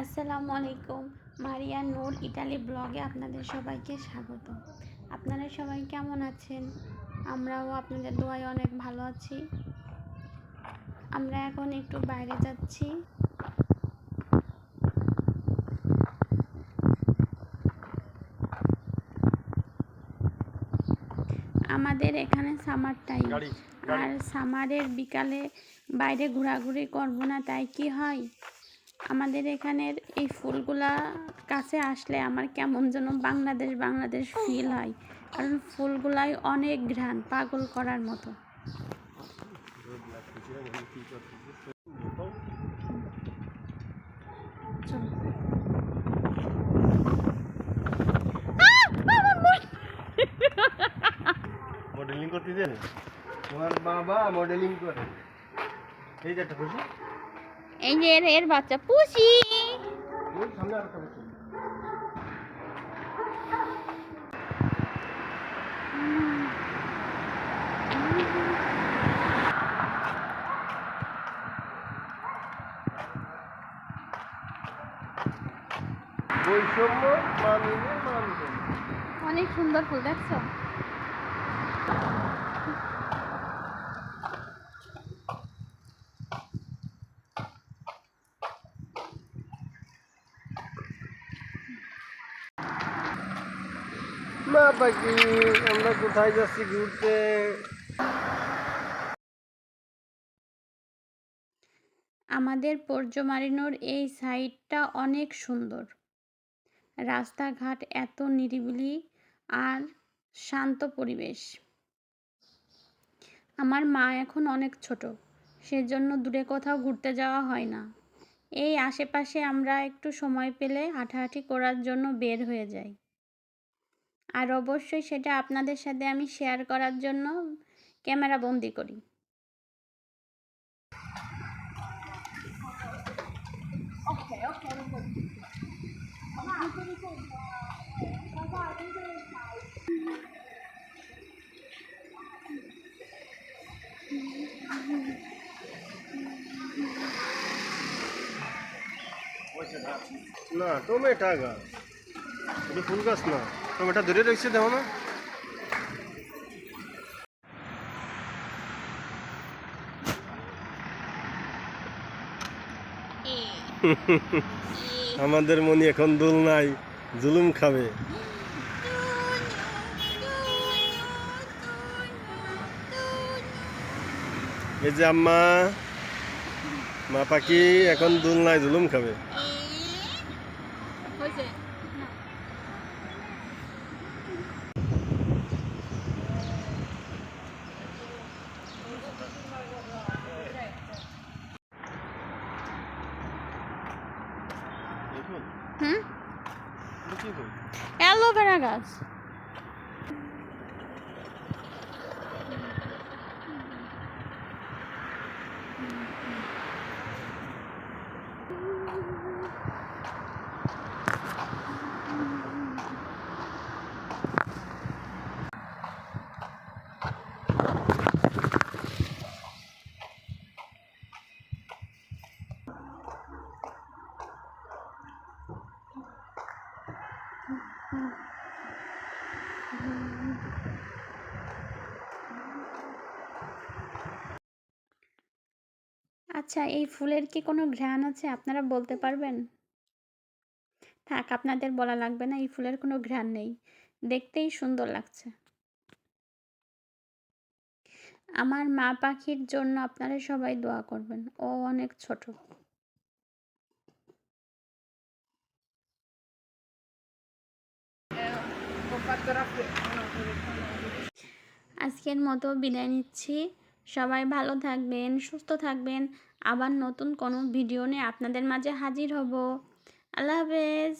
আসসালামু আলাইকুম। মারিয়া নূর ইটালি ব্লগে আপনাদের সবাইকে স্বাগত। আপনারা সবাই কেমন আছেন? আমরাও আপনাদের দোয়ায় অনেক ভালো আছি। আমরা এখন একটু বাইরে যাচ্ছি। আমাদের এখানে সামার টাইম আর সামারের বিকালে বাইরে ঘোরাঘুরি করব না তাই কি হয়? আমাদের এখানের এই ফুলগুলা কাছে আসলে আমার কেমন যেন বাংলাদেশ বাংলাদেশ ফিল হয়। কারণ ফুলগুলাই অনেক ঘ্রাণ, পাগল করার মতো। মডেলিং করতে তোমার বাবা মডেলিং করে। এই যে একটা খুশি? এই যে এর এর বাচ্চা পুষি অনেক সুন্দর ফুল দেখছ? আমরা কোথায় যাচ্ছি ঘুরতে? আমাদের পর্যমারিনোর এই সাইডটা অনেক সুন্দর। রাস্তাঘাট এত নিরিবিলি আর শান্ত পরিবেশ। আমার মা এখন অনেক ছোট, সেজন্য দূরে কোথাও ঘুরতে যাওয়া হয় না। এই আশেপাশে আমরা একটু সময় পেলে হাঁটাহাঁটি করার জন্য বের হয়ে যাই। আর অবশ্যই সেটা আপনাদের সাথে আমি শেয়ার করার জন্য ক্যামেরা বন্দি করি। না, টমেটা গাছ। ফুল গাছ না? টমেটা ধরে রয়েছে, দেখো না। আমাদের মনি এখন দুল নাই, জুলুম খাবে। এই যে আম্মা, মা পাখি এখন দুল নাই, জুলুম খাবে। Hum? Do que? É a luva na gás. আচ্ছা এই ফুলের কি কোনো ঘ্রাণ আছে? আপনারা বলতে পারবেন? থাক, আপনাদের বলা লাগবে না, এই ফুলের কোনো ঘ্রাণ নেই। দেখতেই সুন্দর লাগছে। আমার মা পাখির জন্য আপনারা সবাই দোয়া করবেন। ও অনেক ছোট। আজকের মতো বিদায় নিচ্ছি। সবাই ভালো থাকবেন, সুস্থ থাকবেন। আবার নতুন কোনো ভিডিও নিয়ে আপনাদের মাঝে হাজির হব। আল্লাহ হাফেজ।